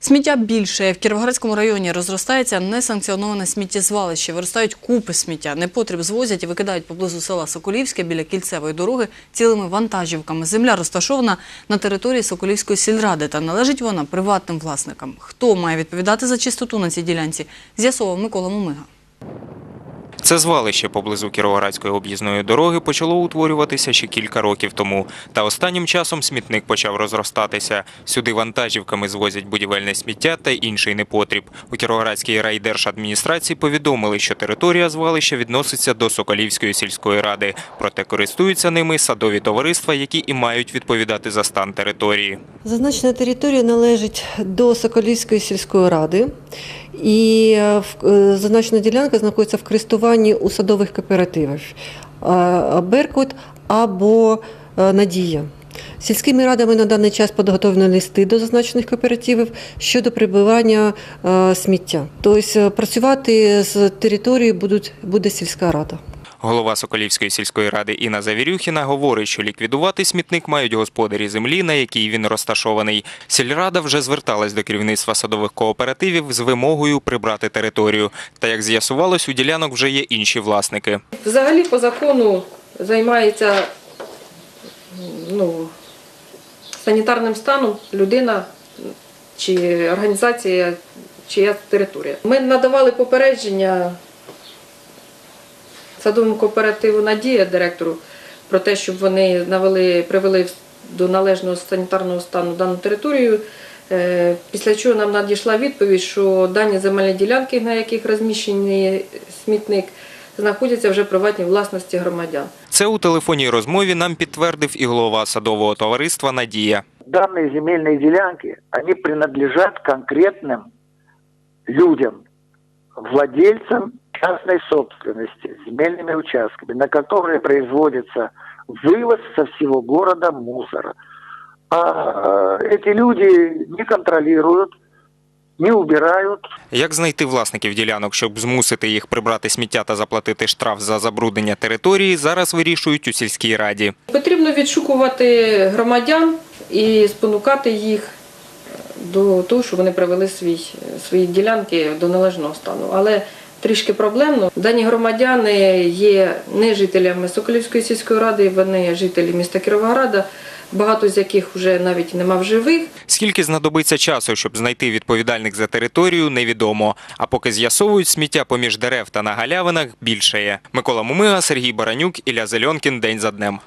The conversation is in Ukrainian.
Сміття більше. В Кіровоградському районі розростається несанкціоноване сміттєзвалище. Виростають купи сміття. Непотріб звозять і викидають поблизу села Соколівське біля кільцевої дороги цілими вантажівками. Земля розташована на території Соколівської сільради та належить вона приватним власникам. Хто має відповідати за чистоту на цій ділянці, з'ясовував Микола Мумига. Це звалище поблизу Кіровоградської об'їзної дороги почало утворюватися ще кілька років тому. Та останнім часом смітник почав розростатися. Сюди вантажівками звозять будівельне сміття та інший непотріб. У Кіровоградській райдержадміністрації повідомили, що територія звалища відноситься до Соколівської сільської ради. Проте користуються ними садові товариства, які і мають відповідати за стан території. Зазначена територія належить до Соколівської сільської ради, і е, е, зазначена ділянка знаходиться в користуванні у садових кооперативів е, Беркут або Надія. Сільськими радами на даний час підготовлені листи до зазначених кооперативів щодо прибивання сміття. Тобто працювати з територією буде сільська рада. Голова Соколівської сільської ради Інна Завірюхіна говорить, що ліквідувати смітник мають господарі землі, на якій він розташований. Сільрада вже зверталась до керівництва садових кооперативів з вимогою прибрати територію. Та як з'ясувалось, у ділянок вже є інші власники. Взагалі по закону займається ну, санітарним станом людина чи організація, чия територія. Ми надавали попередження садовому кооперативу Надія директору про те, щоб вони навели, привели до належного санітарного стану дану територію. Е, Після чого нам надійшла відповідь, що дані земельні ділянки, на яких розміщений смітник, знаходяться вже в приватній власності громадян. Це у телефонній розмові нам підтвердив і голова садового товариства Надія. данные земельные делянки, они принадлежат конкретным людям, владельцам частной собственности, земельными участками, на которые производится вывоз со всего города мусора. А э, эти люди не контролируют, не убирают, Як знайти власників ділянок, щоб змусити їх прибрати сміття та заплатити штраф за забруднення території, зараз вирішують у сільській раді. Потрібно відшукувати громадян і спонукати їх е, до того, щоб вони привели свій, свої ділянки до належного стану. Але трішки проблемно. Дані громадяни є не жителями Соколівської сільської ради, вони жителі міста Кіровограда, багато з яких вже навіть нема в живих. Скільки знадобиться часу, щоб знайти відповідальних за територію, невідомо. А поки з'ясовують сміття поміж дерев та на галявинах, більше є. Микола Мумига, Сергій Баранюк, Ілля Зельонкін. День за днем.